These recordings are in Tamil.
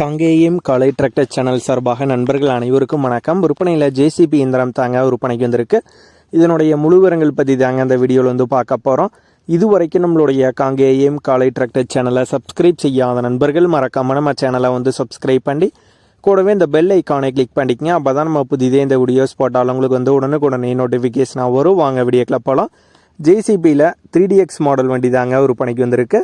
கங்கேயம் காலை டிராக்டர் சேனல் சார்பாக நண்பர்கள் அனைவருக்கும் வணக்கம். விற்பனையில் ஜேசிபி இயந்திரம் தாங்க விற்பனைக்கு வந்திருக்கு. இதனுடைய முழு விவரங்கள் பற்றி தாங்க அந்த வீடியோவில் வந்து பார்க்க போகிறோம் இதுவரைக்கும் நம்மளுடைய காங்கேயம் காலை டிராக்டர் சேனலை சப்ஸ்கிரைப் செய்யாத நண்பர்கள் மறக்காம நம்ம சேனலை வந்து சப்ஸ்கிரைப் பண்ணி கூடவே இந்த பெல் ஐக்கானை கிளிக் பண்ணிக்கங்க. அப்போ தான் நம்ம புதிதே இந்த வீடியோஸ் போட்டாலும் உங்களுக்கு வந்து உடனுக்குடனே நோட்டிஃபிகேஷனாக வரும். வாங்க வீடியோக்கில் போகலாம் ஜேசிபியில் த்ரீ டிஎக்ஸ் மாடல் வண்டி தாங்க விற்பனைக்கு வந்திருக்கு.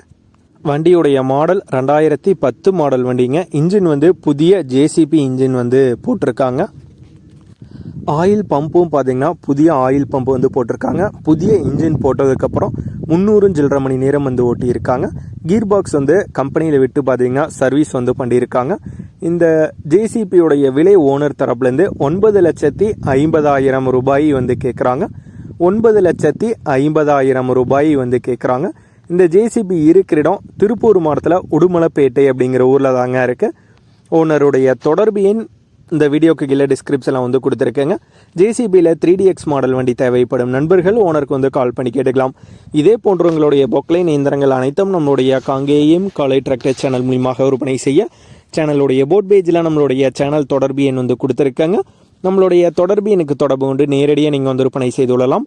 வண்டியுடைய மாடல் ரெண்டாயிரத்தி பத்து மாடல் வண்டிங்க. இன்ஜின் வந்து புதிய ஜேசிபி இன்ஜின் வந்து போட்டிருக்காங்க. ஆயில் பம்பும் பார்த்தீங்கன்னா புதிய ஆயில் பம்ப் வந்து போட்டிருக்காங்க. புதிய இன்ஜின் போட்டதுக்கப்புறம் முந்நூறு சில்லரை மணி நேரம் வந்து ஓட்டியிருக்காங்க. கீர் பாக்ஸ் வந்து கம்பெனியில் விட்டு பார்த்தீங்கன்னா சர்வீஸ் வந்து பண்ணியிருக்காங்க. இந்த ஜேசிபியுடைய விலை ஓனர் தரப்புலேருந்து ஒன்பது லட்சத்தி ஐம்பதாயிரம் ரூபாய் வந்து கேட்குறாங்க ஒன்பது லட்சத்தி ஐம்பதாயிரம் ரூபாய் வந்து கேட்குறாங்க இந்த ஜேசிபி இருக்கிற இடம் திருப்பூர் மாவட்டத்தில் உடுமலைப்பேட்டை அப்படிங்கிற ஊரில் தாங்க இருக்குது ஓனருடைய தொடர்பு எண் இந்த வீடியோக்கு கீழே டிஸ்கிரிப்ஷனில் வந்து கொடுத்துருக்கேங்க. ஜேசிபியில் த்ரீ டிஎக்ஸ் மாடல் வண்டி தேவைப்படும் நண்பர்கள் ஓனருக்கு வந்து கால் பண்ணி கேட்டுக்கலாம். இதே போன்ற உங்களுடைய பொக்லைன் இயந்திரங்கள் அனைத்தும் நம்மளுடைய காங்கேயம் காலை டிராக்டர் சேனல் மூலியமாக விற்பனை செய்ய சேனலுடைய போட் பேஜில் நம்மளுடைய சேனல் தொடர்பு எண் வந்து கொடுத்துருக்காங்க. நம்மளுடைய தொடர்பு எனக்கு தொடர்பு கொண்டு நேரடியாக நீங்கள் வந்து விற்பனை செய்து கொள்ளலாம்.